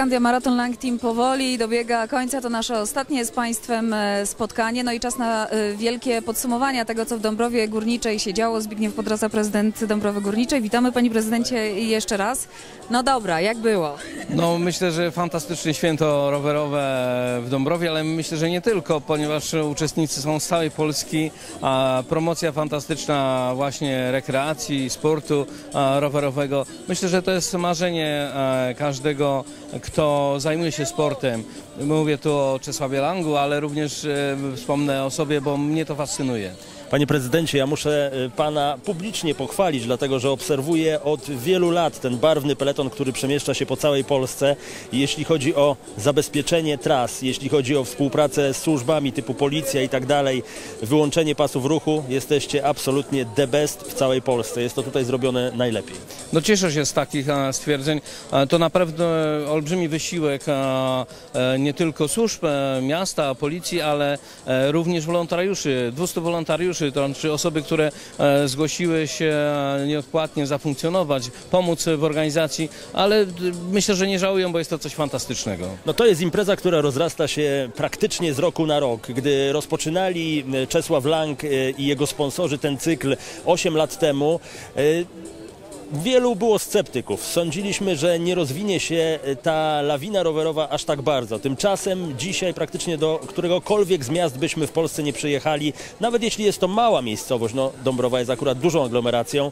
Skandia Marathon Lang Team powoli dobiega końca. To nasze ostatnie z Państwem e, spotkanie. No i czas na e, wielkie podsumowania tego, co w Dąbrowie Górniczej się działo. Zbigniew Podrasa, prezydent Dąbrowy Górniczej. Witamy Panie Prezydencie jeszcze raz. No dobra, jak było? No myślę, że fantastyczne święto rowerowe w Dąbrowie, ale myślę, że nie tylko, ponieważ uczestnicy są z całej Polski, a promocja fantastyczna właśnie rekreacji, sportu rowerowego. Myślę, że to jest marzenie e, każdego, kto zajmuje się sportem. Mówię tu o Czesławie Langu, ale również e, wspomnę o sobie, bo mnie to fascynuje. Panie prezydencie, ja muszę y, pana publicznie pochwalić, dlatego że obserwuję od wielu lat ten barwny peleton, który przemieszcza się po całej Polsce. Jeśli chodzi o zabezpieczenie tras, jeśli chodzi o współpracę z służbami typu policja i tak dalej, wyłączenie pasów ruchu, jesteście absolutnie the best w całej Polsce. Jest to tutaj zrobione najlepiej. No cieszę się z takich e, stwierdzeń. E, To naprawdę olbrzymi wysiłek e, e, nie tylko służb e, miasta, policji, ale e, również wolontariuszy. 200 wolontariuszy, to znaczy osoby, które e, zgłosiły się e, nieodpłatnie zafunkcjonować, pomóc w organizacji, ale d- myślę, że nie żałują, bo jest to coś fantastycznego. No to jest impreza, która rozrasta się praktycznie z roku na rok. Gdy rozpoczynali e, Czesław Lang e, i jego sponsorzy ten cykl 8 lat temu, e, Wielu było sceptyków. Sądziliśmy, że nie rozwinie się e, ta lawina rowerowa aż tak bardzo. Tymczasem dzisiaj praktycznie do któregokolwiek z miast byśmy w Polsce nie przyjechali, nawet jeśli jest to mała miejscowość, no Dąbrowa jest akurat dużą aglomeracją,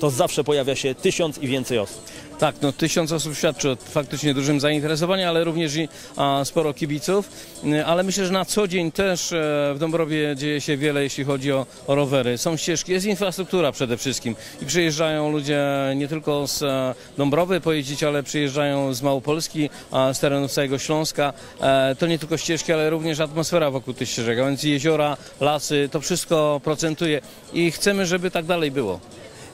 to zawsze pojawia się tysiąc i więcej osób. Tak, no tysiąc osób świadczy o faktycznie dużym zainteresowaniu, ale również i a, sporo kibiców. Y, Ale myślę, że na co dzień też e, w Dąbrowie dzieje się wiele, jeśli chodzi o, o rowery. Są ścieżki, jest infrastruktura przede wszystkim. I przyjeżdżają ludzie nie tylko z e, Dąbrowy pojeździć, ale przyjeżdżają z Małopolski, a z terenów całego Śląska. E, To nie tylko ścieżki, ale również atmosfera wokół tych ścieżek, a więc jeziora, lasy, to wszystko procentuje i chcemy, żeby tak dalej było.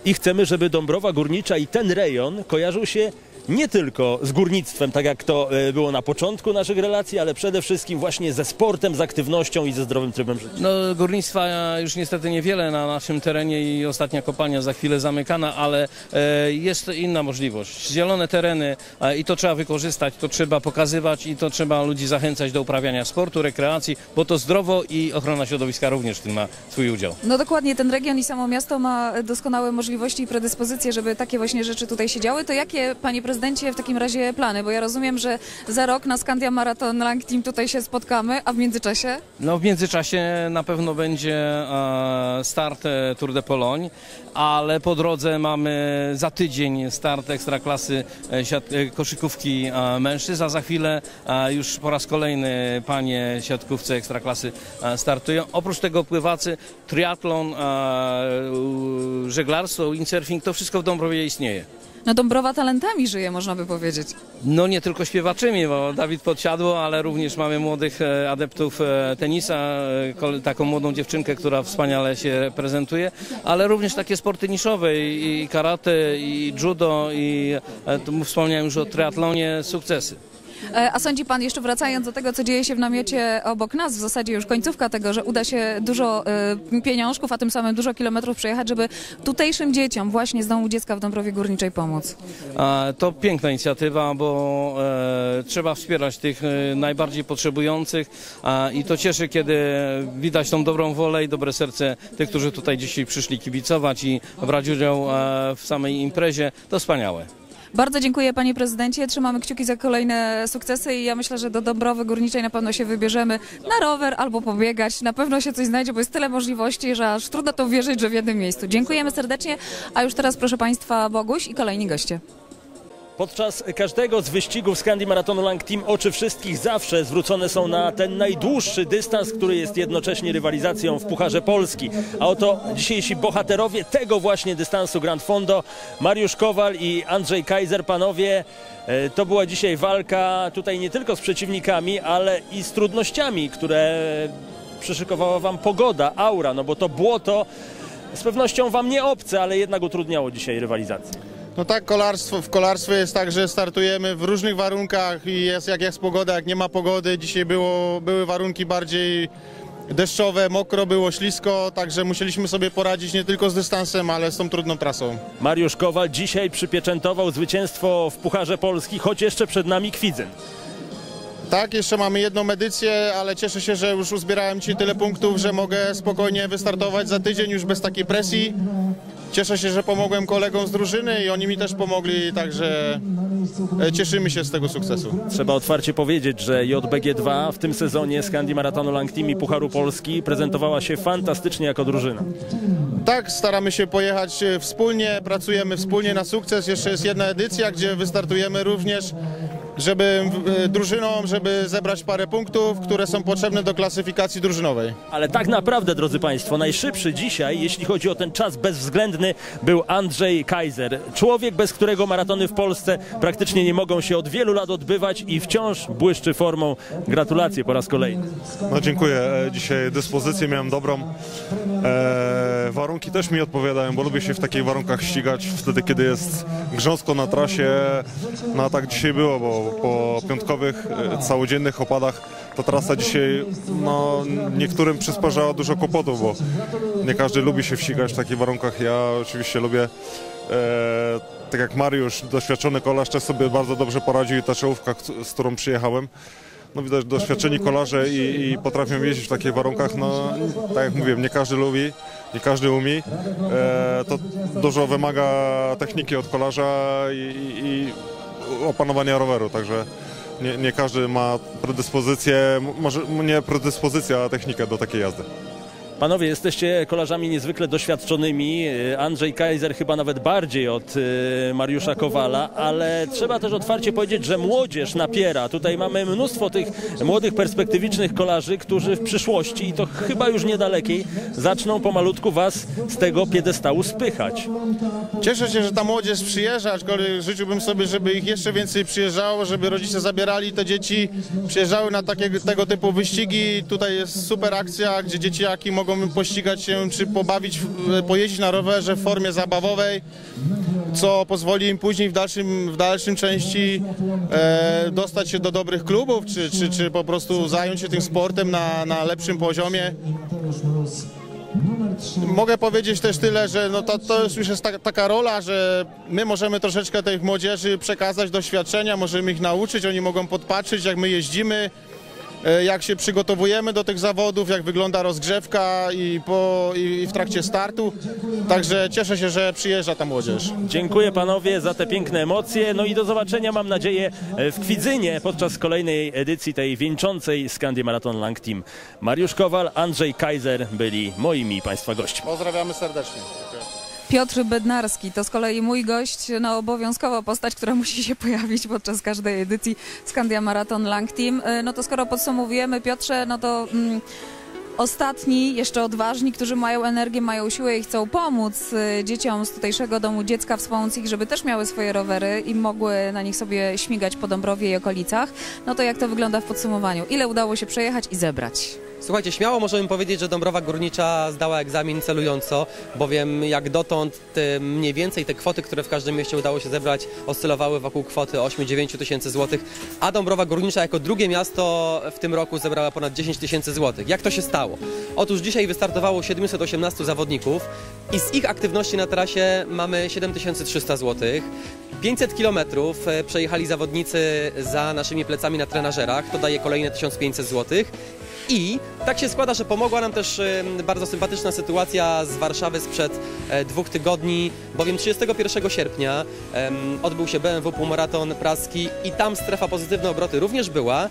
I chcemy, żeby Dąbrowa Górnicza i ten rejon kojarzył się nie tylko z górnictwem, tak jak to e, było na początku naszych relacji, ale przede wszystkim właśnie ze sportem, z aktywnością i ze zdrowym trybem życia. No, górnictwa już niestety niewiele na naszym terenie i ostatnia kopalnia za chwilę zamykana, ale e, jest inna możliwość. Zielone tereny i to trzeba wykorzystać, to trzeba pokazywać i to trzeba ludzi zachęcać do uprawiania sportu, rekreacji, bo to zdrowo i ochrona środowiska również w tym ma swój udział. No dokładnie, ten region i samo miasto ma doskonałe możliwości i predyspozycje, żeby takie właśnie rzeczy tutaj się działy. To jakie, Panie Prezydencie, w takim razie plany? Bo ja rozumiem, że za rok na Skandia Marathon Lang Team tutaj się spotkamy, a w międzyczasie? No w międzyczasie na pewno będzie e, start e, Tour de Pologne, ale po drodze mamy za tydzień start Ekstraklasy e, koszykówki mężczyzn, a za chwilę już po raz kolejny panie siatkówce Ekstraklasy startują. Oprócz tego pływacy, triatlon, żeglarstwo, windsurfing, to wszystko w Dąbrowie istnieje. No Dąbrowa talentami żyje, można by powiedzieć. No nie tylko śpiewaczymi, bo Dawid Podsiadło, ale również mamy młodych e, adeptów e, tenisa, e, taką młodą dziewczynkę, która wspaniale się prezentuje, ale również takie sporty niszowe i karate, i judo, i tu wspomniałem już o triatlonie, sukcesy. E, A sądzi Pan, jeszcze wracając do tego, co dzieje się w namiocie obok nas, w zasadzie już końcówka tego, że uda się dużo e, pieniążków, a tym samym dużo kilometrów przejechać, żeby tutejszym dzieciom właśnie z domu dziecka w Dąbrowie Górniczej pomóc? To piękna inicjatywa, bo e, trzeba wspierać tych najbardziej potrzebujących i to cieszy, kiedy widać tą dobrą wolę i dobre serce tych, którzy tutaj dzisiaj przyszli kibicować i brać udział w samej imprezie. To wspaniałe. Bardzo dziękuję Panie Prezydencie, trzymamy kciuki za kolejne sukcesy i ja myślę, że do Dąbrowy Górniczej na pewno się wybierzemy na rower albo pobiegać. Na pewno się coś znajdzie, bo jest tyle możliwości, że aż trudno to uwierzyć, że w jednym miejscu. Dziękujemy serdecznie, a już teraz proszę Państwa Boguś i kolejni goście. Podczas każdego z wyścigów Scandi Marathonu Lang Team oczy wszystkich zawsze zwrócone są na ten najdłuższy dystans, który jest jednocześnie rywalizacją w Pucharze Polski. A oto dzisiejsi bohaterowie tego właśnie dystansu Grand Fondo, Mariusz Kowal i Andrzej Kaiser, panowie. e, To była dzisiaj walka tutaj nie tylko z przeciwnikami, ale i z trudnościami, które przyszykowała wam pogoda, aura, no bo to błoto z pewnością wam nie obce, ale jednak utrudniało dzisiaj rywalizację. No tak, kolarstwo, w kolarstwie jest tak, że startujemy w różnych warunkach i jest jak jest pogoda, jak nie ma pogody. Dzisiaj było, były warunki bardziej deszczowe, mokro, było ślisko, także musieliśmy sobie poradzić nie tylko z dystansem, ale z tą trudną trasą. Mariusz Kowal dzisiaj przypieczętował zwycięstwo w Pucharze Polski, choć jeszcze przed nami Kwidzyn. Tak, jeszcze mamy jedną edycję, ale cieszę się, że już uzbierałem Ci tyle punktów, że mogę spokojnie wystartować za tydzień już bez takiej presji. Cieszę się, że pomogłem kolegom z drużyny i oni mi też pomogli, także e, cieszymy się z tego sukcesu. Trzeba otwarcie powiedzieć, że JBG2 w tym sezonie Scandi Maratonu Lang Team i Pucharu Polski prezentowała się fantastycznie jako drużyna. Tak, staramy się pojechać e, wspólnie, pracujemy wspólnie na sukces. Jeszcze jest jedna edycja, gdzie wystartujemy również, żeby e, drużyną, żeby zebrać parę punktów, które są potrzebne do klasyfikacji drużynowej. Ale tak naprawdę, drodzy Państwo, najszybszy dzisiaj, jeśli chodzi o ten czas bezwzględny, był Andrzej Kaiser. Człowiek, bez którego maratony w Polsce praktycznie nie mogą się od wielu lat odbywać i wciąż błyszczy formą. Gratulacje po raz kolejny. No dziękuję. E, Dzisiaj dyspozycję miałem dobrą. E, warunki też mi odpowiadają, bo lubię się w takich warunkach ścigać wtedy, kiedy jest grząsko na trasie. No a tak dzisiaj było, bo po piątkowych, e, całodziennych opadach ta trasa dzisiaj no, niektórym przysparzała dużo kłopotów, bo nie każdy lubi się wścigać w takich warunkach. Ja oczywiście lubię e, tak jak Mariusz, doświadczony kolarz, też sobie bardzo dobrze poradził i ta czołówka, z którą przyjechałem, no widać doświadczeni kolarze i, i potrafią jeździć w takich warunkach, no tak jak mówiłem, nie każdy lubi, nie każdy umie. E, to dużo wymaga techniki od kolarza i, i opanowania roweru, także nie, nie każdy ma predyspozycję, może nie predyspozycję, a technikę do takiej jazdy. Panowie, jesteście kolarzami niezwykle doświadczonymi. E, Andrzej Kaiser chyba nawet bardziej od e, Mariusza Kowala, ale trzeba też otwarcie powiedzieć, że młodzież napiera. Tutaj mamy mnóstwo tych młodych, perspektywicznych kolarzy, którzy w przyszłości, i to chyba już niedalekiej, zaczną pomalutku was z tego piedestału spychać. Cieszę się, że ta młodzież przyjeżdża, aczkolwiek życzyłbym sobie, żeby ich jeszcze więcej przyjeżdżało, żeby rodzice zabierali te dzieci, przyjeżdżały na takie, tego typu wyścigi. Tutaj jest super akcja, gdzie dzieciaki mogą pościgać się, czy pobawić, w- pojeździć na rowerze w formie zabawowej, co pozwoli im później w dalszym, w dalszym części e, dostać się do dobrych klubów, czy, czy, czy po prostu zająć się tym sportem na, na lepszym poziomie. Mogę powiedzieć też tyle, że no to, to już jest ta, taka rola, że my możemy troszeczkę tej młodzieży przekazać doświadczenia, możemy ich nauczyć, oni mogą podpatrzeć, jak my jeździmy, e, jak się przygotowujemy do tych zawodów, jak wygląda rozgrzewka i, po, i w trakcie startu. Także cieszę się, że przyjeżdża ta młodzież. Dziękuję panowie za te piękne emocje. No i do zobaczenia, mam nadzieję, e, w Kwidzynie podczas kolejnej edycji tej wieńczącej Scandi Marathon Lang Team. Mariusz Kowal, Andrzej Kaiser byli moimi państwa gośćmi. Pozdrawiamy serdecznie. Piotr Bednarski to z kolei mój gość, no obowiązkowa postać, która musi się pojawić podczas każdej edycji Skandia Marathon Lang Team. E, No to skoro podsumowujemy, Piotrze, no to mm, ostatni, jeszcze odważni, którzy mają energię, mają siłę i chcą pomóc e, dzieciom z tutejszego domu dziecka, wspomóc ich, żeby też miały swoje rowery i mogły na nich sobie śmigać po Dąbrowie i okolicach. No to jak to wygląda w podsumowaniu? Ile udało się przejechać i zebrać? Słuchajcie, śmiało możemy powiedzieć, że Dąbrowa Górnicza zdała egzamin celująco, bowiem jak dotąd mniej więcej te kwoty, które w każdym mieście udało się zebrać, oscylowały wokół kwoty 8-9 tysięcy złotych, a Dąbrowa Górnicza jako drugie miasto w tym roku zebrała ponad 10 tysięcy złotych. Jak to się stało? Otóż dzisiaj wystartowało 718 zawodników i z ich aktywności na trasie mamy 7300 złotych. 500 kilometrów e, przejechali zawodnicy za naszymi plecami na trenażerach, to daje kolejne 1500 złotych. I tak się składa, że pomogła nam też bardzo sympatyczna sytuacja z Warszawy sprzed e, dwóch tygodni, bowiem 31 sierpnia odbył się BMW Półmaraton Praski i tam strefa pozytywne obroty również była.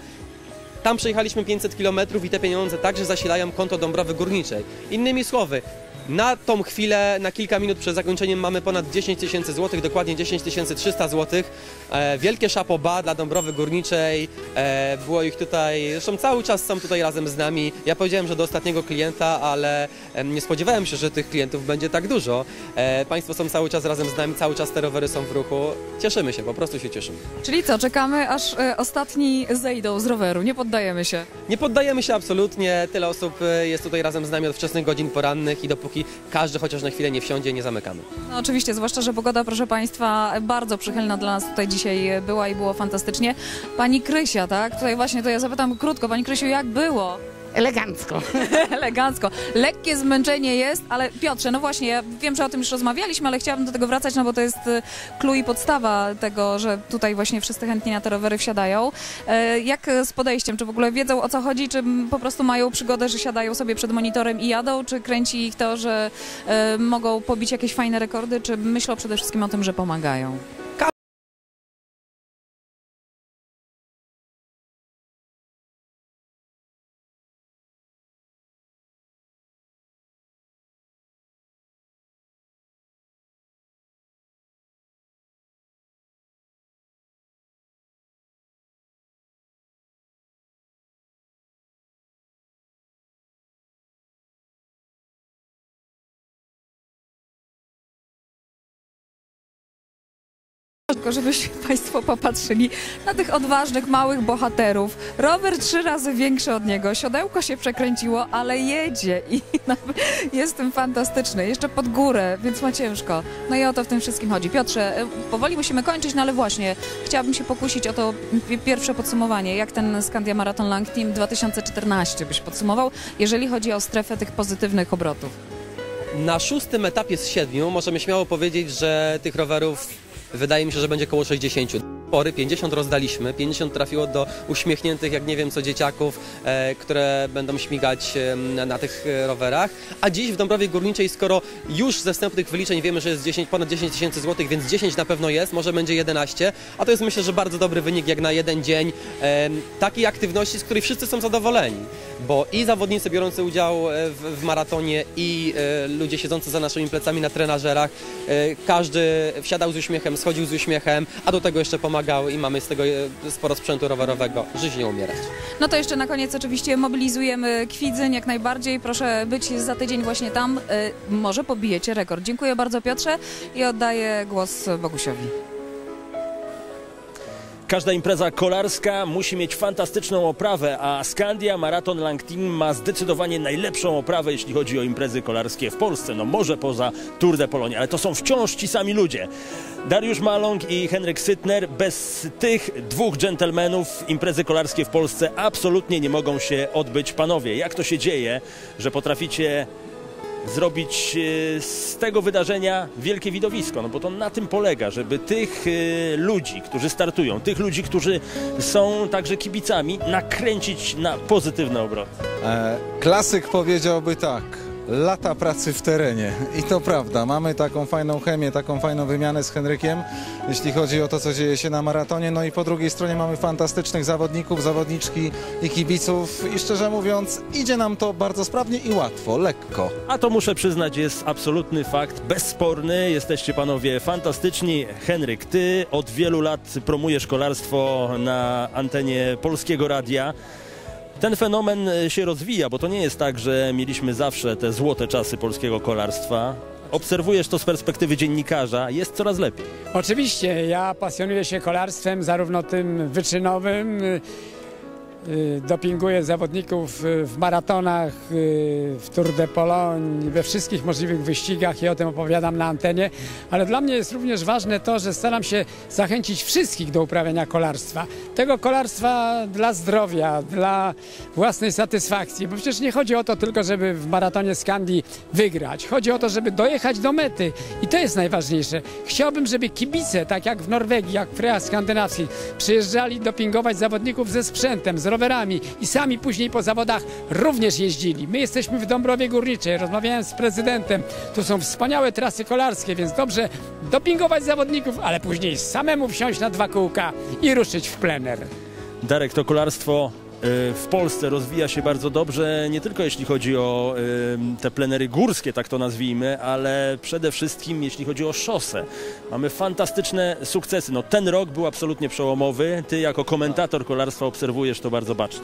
Tam przejechaliśmy 500 km i te pieniądze także zasilają konto Dąbrowy Górniczej. Innymi słowy, na tą chwilę, na kilka minut przed zakończeniem mamy ponad 10 tysięcy złotych, dokładnie 10 300 złotych. E, wielkie szapoba dla Dąbrowy Górniczej. E, było ich tutaj, zresztą cały czas są tutaj razem z nami. Ja powiedziałem, że do ostatniego klienta, ale nie spodziewałem się, że tych klientów będzie tak dużo. E, państwo są cały czas razem z nami, cały czas te rowery są w ruchu. Cieszymy się, po prostu się cieszymy. Czyli co, czekamy aż ostatni zejdą z roweru, nie poddajemy się. Nie poddajemy się absolutnie. Tyle osób jest tutaj razem z nami od wczesnych godzin porannych i dopóki każdy chociaż na chwilę nie wsiądzie, nie zamykamy. No oczywiście, zwłaszcza, że pogoda, proszę Państwa, bardzo przychylna dla nas tutaj dzisiaj była i było fantastycznie. Pani Krysia, tak? Tutaj właśnie to ja zapytam krótko, Pani Krysiu, jak było? Elegancko. Elegancko. Lekkie zmęczenie jest, ale Piotrze, no właśnie, ja wiem, że o tym już rozmawialiśmy, ale chciałabym do tego wracać, no bo to jest y, clue i podstawa tego, że tutaj właśnie wszyscy chętnie na te rowery wsiadają. E, Jak z podejściem? Czy w ogóle wiedzą o co chodzi, czy po prostu mają przygodę, że siadają sobie przed monitorem i jadą, czy kręci ich to, że e, mogą pobić jakieś fajne rekordy, czy myślą przede wszystkim o tym, że pomagają? Tylko żebyście Państwo popatrzyli na tych odważnych, małych bohaterów. Rower trzy razy większy od niego, siodełko się przekręciło, ale jedzie i jest tym fantastyczny. Jeszcze pod górę, więc ma ciężko. No i o to w tym wszystkim chodzi. Piotrze, e, powoli musimy kończyć, no ale właśnie chciałabym się pokusić o to pi- pierwsze podsumowanie. Jak ten Scandia Marathon Lang Team 2014 byś podsumował, jeżeli chodzi o strefę tych pozytywnych obrotów? Na szóstym etapie z siedmiu możemy śmiało powiedzieć, że tych rowerów wydaje mi się, że będzie około 60. Pory 50 rozdaliśmy, 50 trafiło do uśmiechniętych, jak nie wiem co, dzieciaków, e, które będą śmigać e, na, tych e, rowerach. A dziś w Dąbrowie Górniczej, skoro już ze wstępnych wyliczeń wiemy, że jest 10, ponad 10 tysięcy złotych, więc 10 na pewno jest, może będzie 11, a to jest myślę, że bardzo dobry wynik jak na jeden dzień e, takiej aktywności, z której wszyscy są zadowoleni, bo i zawodnicy biorący udział e, w, w maratonie i e, ludzie siedzący za naszymi plecami na trenażerach, e, każdy wsiadał z uśmiechem, schodził z uśmiechem, a do tego jeszcze i mamy z tego e, sporo sprzętu rowerowego. Żyć nie umierać. No to jeszcze na koniec oczywiście mobilizujemy Kwidzyn jak najbardziej. Proszę być za tydzień właśnie tam. Y, może pobijecie rekord. Dziękuję bardzo Piotrze i oddaję głos Bogusiowi. Każda impreza kolarska musi mieć fantastyczną oprawę, a Scandia Marathon Lang Team ma zdecydowanie najlepszą oprawę, jeśli chodzi o imprezy kolarskie w Polsce. No może poza Tour de Polonia, ale to są wciąż ci sami ludzie. Dariusz Maląg i Henryk Sytner. Bez tych dwóch dżentelmenów imprezy kolarskie w Polsce absolutnie nie mogą się odbyć. Panowie, jak to się dzieje, że potraficie zrobić e, z tego wydarzenia wielkie widowisko, no bo to na tym polega, żeby tych e, ludzi, którzy startują, tych ludzi, którzy są także kibicami, nakręcić na pozytywne obroty. E, klasyk powiedziałby tak. Lata pracy w terenie. I to prawda. Mamy taką fajną chemię, taką fajną wymianę z Henrykiem, jeśli chodzi o to, co dzieje się na maratonie. No i po drugiej stronie mamy fantastycznych zawodników, zawodniczki i kibiców. I szczerze mówiąc, idzie nam to bardzo sprawnie i łatwo, lekko. A to muszę przyznać jest absolutny fakt, bezsporny. Jesteście panowie fantastyczni. Henryk, ty od wielu lat promujesz kolarstwo na antenie Polskiego Radia. Ten fenomen e, się rozwija, bo to nie jest tak, że mieliśmy zawsze te złote czasy polskiego kolarstwa. Obserwujesz to z perspektywy dziennikarza, jest coraz lepiej. Oczywiście, ja pasjonuję się kolarstwem, zarówno tym wyczynowym, y, dopinguję zawodników y, w maratonach, y, w Tour de Pologne, we wszystkich możliwych wyścigach i o tym opowiadam na antenie, ale dla mnie jest również ważne to, że staram się zachęcić wszystkich do uprawiania kolarstwa. Tego kolarstwa dla zdrowia, dla własnej satysfakcji, bo przecież nie chodzi o to tylko, żeby w maratonie Skandii wygrać. Chodzi o to, żeby dojechać do mety i to jest najważniejsze. Chciałbym, żeby kibice, tak jak w Norwegii, jak w krajach skandynawskich, przyjeżdżali dopingować zawodników ze sprzętem, z rowerami i sami później po zawodach również jeździli. My jesteśmy w Dąbrowie Górniczej, rozmawiałem z prezydentem, tu są wspaniałe trasy kolarskie, więc dobrze dopingować zawodników, ale później samemu wsiąść na dwa kółka i ruszyć w plener. Darek, to kolarstwo w Polsce rozwija się bardzo dobrze, nie tylko jeśli chodzi o y, te plenery górskie, tak to nazwijmy, ale przede wszystkim jeśli chodzi o szosę. Mamy fantastyczne sukcesy. No, ten rok był absolutnie przełomowy. Ty jako komentator kolarstwa obserwujesz to bardzo bacznie.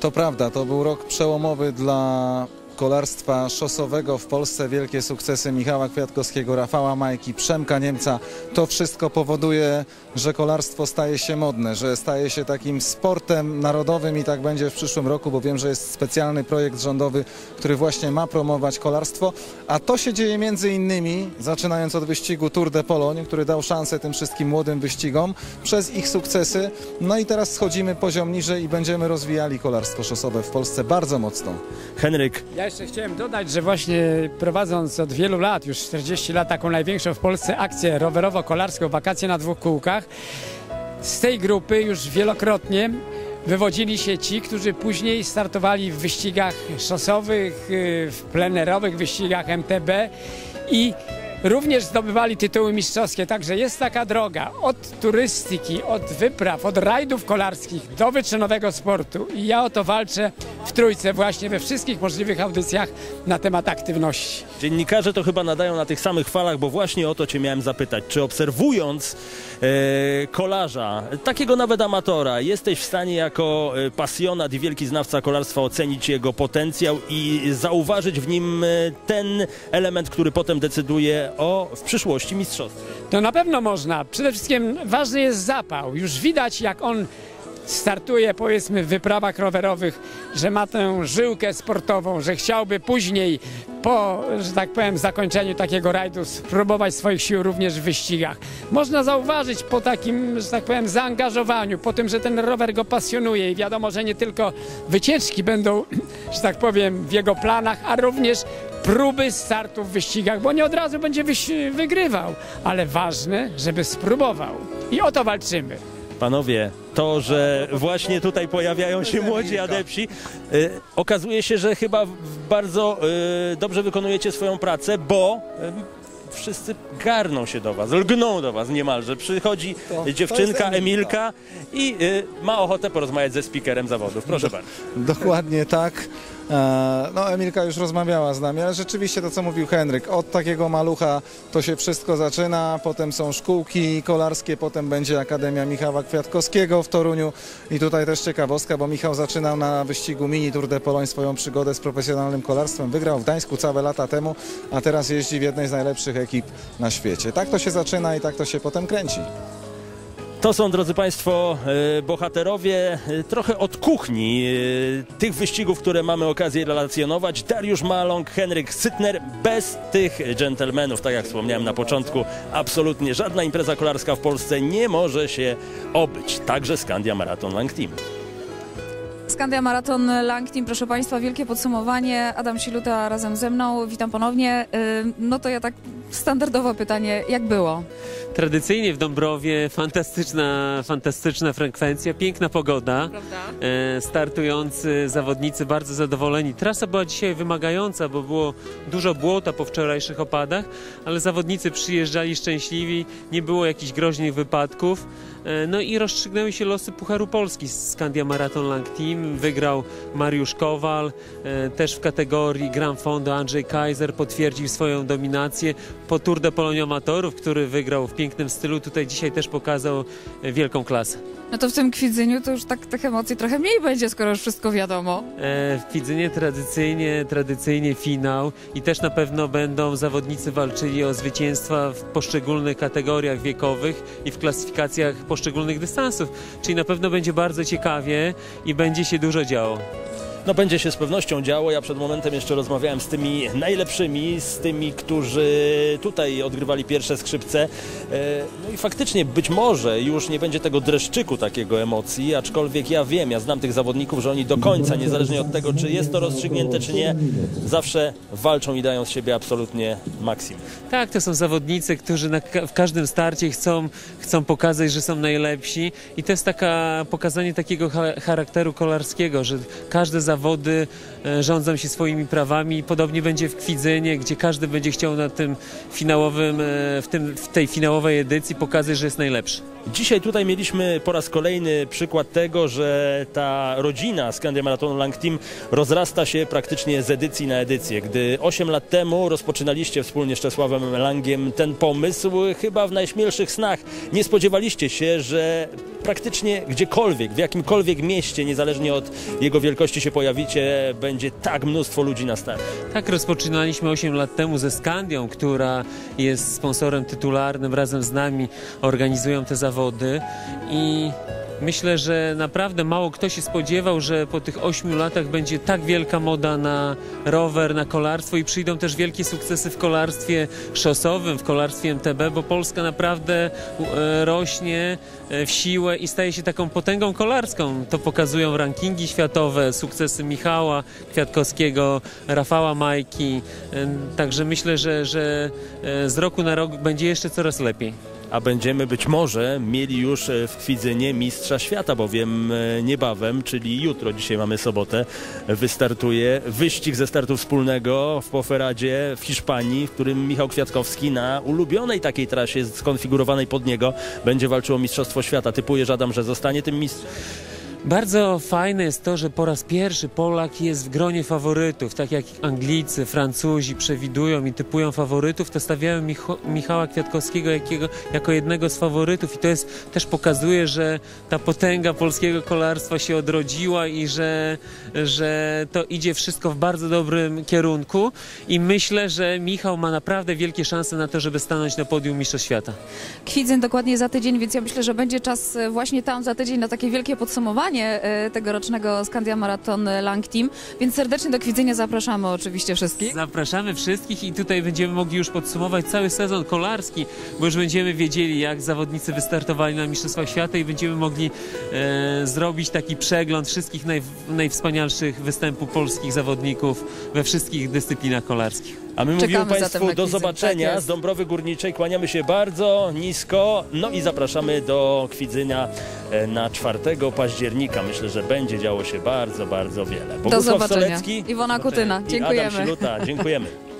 To prawda, to był rok przełomowy dla kolarstwa szosowego w Polsce, wielkie sukcesy Michała Kwiatkowskiego, Rafała Majki, Przemka Niemca. To wszystko powoduje, że kolarstwo staje się modne, że staje się takim sportem narodowym i tak będzie w przyszłym roku, bo wiem, że jest specjalny projekt rządowy, który właśnie ma promować kolarstwo, a to się dzieje między innymi, zaczynając od wyścigu Tour de Pologne, który dał szansę tym wszystkim młodym wyścigom przez ich sukcesy. No i teraz schodzimy poziom niżej i będziemy rozwijali kolarstwo szosowe w Polsce bardzo mocno. Henryk, Ja jeszcze chciałem dodać, że właśnie prowadząc od wielu lat, już 40 lat, taką największą w Polsce akcję rowerowo-kolarską Wakacje na dwóch kółkach, z tej grupy już wielokrotnie wywodzili się ci, którzy później startowali w wyścigach szosowych, y, w plenerowych wyścigach MTB i również zdobywali tytuły mistrzowskie. Także jest taka droga od turystyki, od wypraw, od rajdów kolarskich do wyczynowego sportu. I ja o to walczę w trójce właśnie we wszystkich możliwych audycjach na temat aktywności. dziennikarze to chyba nadają na tych samych falach, bo właśnie o to Cię miałem zapytać. Czy obserwując e, kolarza, takiego nawet amatora, jesteś w stanie jako e, pasjonat i wielki znawca kolarstwa ocenić jego potencjał i zauważyć w nim e, ten element, który potem decyduje o w przyszłości mistrzostwie? To na pewno można. Przede wszystkim ważny jest zapał. Już widać, jak on startuje, powiedzmy, w wyprawach rowerowych, że ma tę żyłkę sportową, że chciałby później, po, że tak powiem, zakończeniu takiego rajdu, spróbować swoich sił również w wyścigach. Można zauważyć po takim, że tak powiem, zaangażowaniu, po tym, że ten rower go pasjonuje i wiadomo, że nie tylko wycieczki będą, że tak powiem, w jego planach, a również próby startu w wyścigach, bo nie od razu będzie wygrywał, ale ważne, żeby spróbował. I o to walczymy. Panowie, to, że właśnie tutaj pojawiają się młodzi adepci, y, okazuje się, że chyba bardzo y, dobrze wykonujecie swoją pracę, bo y, wszyscy garną się do was, lgną do was niemalże. Przychodzi to dziewczynka jest Emilka. Emilka i y, ma ochotę porozmawiać ze speakerem zawodów. Proszę bardzo. Dokładnie tak. E, No, Emilka już rozmawiała z nami, ale rzeczywiście to, co mówił Henryk, od takiego malucha to się wszystko zaczyna, potem są szkółki kolarskie, potem będzie Akademia Michała Kwiatkowskiego w Toruniu i tutaj też ciekawostka, bo Michał zaczynał na wyścigu Mini Tour de Pologne swoją przygodę z profesjonalnym kolarstwem, wygrał w Gdańsku całe lata temu, a teraz jeździ w jednej z najlepszych ekip na świecie. Tak to się zaczyna i tak to się potem kręci. To są, drodzy Państwo, e, bohaterowie e, trochę od kuchni e, tych wyścigów, które mamy okazję relacjonować. Dariusz Maląg, Henryk Sytner. Bez tych dżentelmenów, tak jak wspomniałem na początku, absolutnie żadna impreza kolarska w Polsce nie może się obyć. Także Skandia Marathon Lang Team. Skandia Maraton Lang Team, proszę Państwa, wielkie podsumowanie. Adam Siluta razem ze mną, witam ponownie. No to ja tak standardowe pytanie, jak było? Tradycyjnie w Dąbrowie fantastyczna, fantastyczna frekwencja, piękna pogoda. E, startujący zawodnicy bardzo zadowoleni. Trasa była dzisiaj wymagająca, bo było dużo błota po wczorajszych opadach, ale zawodnicy przyjeżdżali szczęśliwi, nie było jakichś groźnych wypadków. E, no i rozstrzygnęły się losy Pucharu Polski z Skandia Marathon Lang Team. Wygrał Mariusz Kowal, e, też w kategorii Grand Fondo Andrzej Kaiser potwierdził swoją dominację. Po Tour de Pologne Amatorów, który wygrał w pięknym stylu, tutaj dzisiaj też pokazał e, wielką klasę. No to w tym kwidzeniu to już tak tych emocji trochę mniej będzie, skoro już wszystko wiadomo. E, W Kwidzynie tradycyjnie, tradycyjnie finał i też na pewno będą zawodnicy walczyli o zwycięstwa w poszczególnych kategoriach wiekowych i w klasyfikacjach poszczególnych dystansów. Czyli na pewno będzie bardzo ciekawie i będzie się dużo działo. No będzie się z pewnością działo. Ja przed momentem jeszcze rozmawiałem z tymi najlepszymi, z tymi, którzy tutaj odgrywali pierwsze skrzypce. E, No i faktycznie być może już nie będzie tego dreszczyku takiego emocji, aczkolwiek ja wiem, ja znam tych zawodników, że oni do końca, niezależnie od tego, czy jest to rozstrzygnięte, czy nie, zawsze walczą i dają z siebie absolutnie maksimum. Tak, to są zawodnicy, którzy na, w każdym starcie chcą, chcą pokazać, że są najlepsi i to jest taka, pokazanie takiego cha- charakteru kolarskiego, że każde zawody e, rządzą się swoimi prawami podobnie będzie w Kwidzynie, gdzie każdy będzie chciał na tym finałowym, e, w, tym, w tej finałowej edycji pokazać, że jest najlepszy. Dzisiaj tutaj mieliśmy po raz kolejny przykład tego, że ta rodzina Skandia Maratonu Lang Team rozrasta się praktycznie z edycji na edycję. Gdy 8 lat temu rozpoczynaliście wspólnie z Czesławem Langiem ten pomysł, chyba w najśmielszych snach nie spodziewaliście się, że praktycznie gdziekolwiek, w jakimkolwiek mieście, niezależnie od jego wielkości się pojawicie, będzie tak mnóstwo ludzi na start. Tak rozpoczynaliśmy 8 lat temu ze Skandią, która jest sponsorem tytularnym, razem z nami organizują te zawody i myślę, że naprawdę mało kto się spodziewał, że po tych 8 latach będzie tak wielka moda na rower, na kolarstwo i przyjdą też wielkie sukcesy w kolarstwie szosowym, w kolarstwie MTB, bo Polska naprawdę e, rośnie e, w siłę i staje się taką potęgą kolarską. To pokazują rankingi światowe, sukcesy Michała Kwiatkowskiego, Rafała Majki. E, Także myślę, że, że z roku na rok będzie jeszcze coraz lepiej. A będziemy być może mieli już e, w Kwidzynie mistrza świata, bowiem e, niebawem, czyli jutro, dzisiaj mamy sobotę, wystartuje wyścig ze startu wspólnego w Poferadzie w Hiszpanii, w którym Michał Kwiatkowski na ulubionej takiej trasie skonfigurowanej pod niego będzie walczył o mistrzostwo świata. Typujesz, Adam, że zostanie tym mistrzem? Bardzo fajne jest to, że po raz pierwszy Polak jest w gronie faworytów. Tak jak Anglicy, Francuzi przewidują i typują faworytów, to stawiają Michała Kwiatkowskiego jakiego, jako jednego z faworytów. I to jest, też pokazuje, że ta potęga polskiego kolarstwa się odrodziła i że, że to idzie wszystko w bardzo dobrym kierunku. I myślę, że Michał ma naprawdę wielkie szanse na to, żeby stanąć na podium Mistrzostw Świata. Kwidzyn dokładnie za tydzień, więc ja myślę, że będzie czas właśnie tam za tydzień na takie wielkie podsumowanie e, tegorocznego Skandia Maraton Lang Team, więc serdecznie do Kwidzynia zapraszamy oczywiście wszystkich. Zapraszamy wszystkich i tutaj będziemy mogli już podsumować cały sezon kolarski, bo już będziemy wiedzieli, jak zawodnicy wystartowali na Mistrzostwach Świata i będziemy mogli e, zrobić taki przegląd wszystkich naj, najwspanialszych występów polskich zawodników we wszystkich dyscyplinach kolarskich. A my Czekamy mówimy Państwu do Kwidzyn, zobaczenia tak z Dąbrowy Górniczej. Kłaniamy się bardzo nisko. No i zapraszamy do Kwidzynia e, na 4 października. Myślę, że będzie działo się bardzo, bardzo wiele. Do Bogusław zobaczenia. Solecki Iwona Kutyna, i Adam dziękujemy. Siluta. Dziękujemy.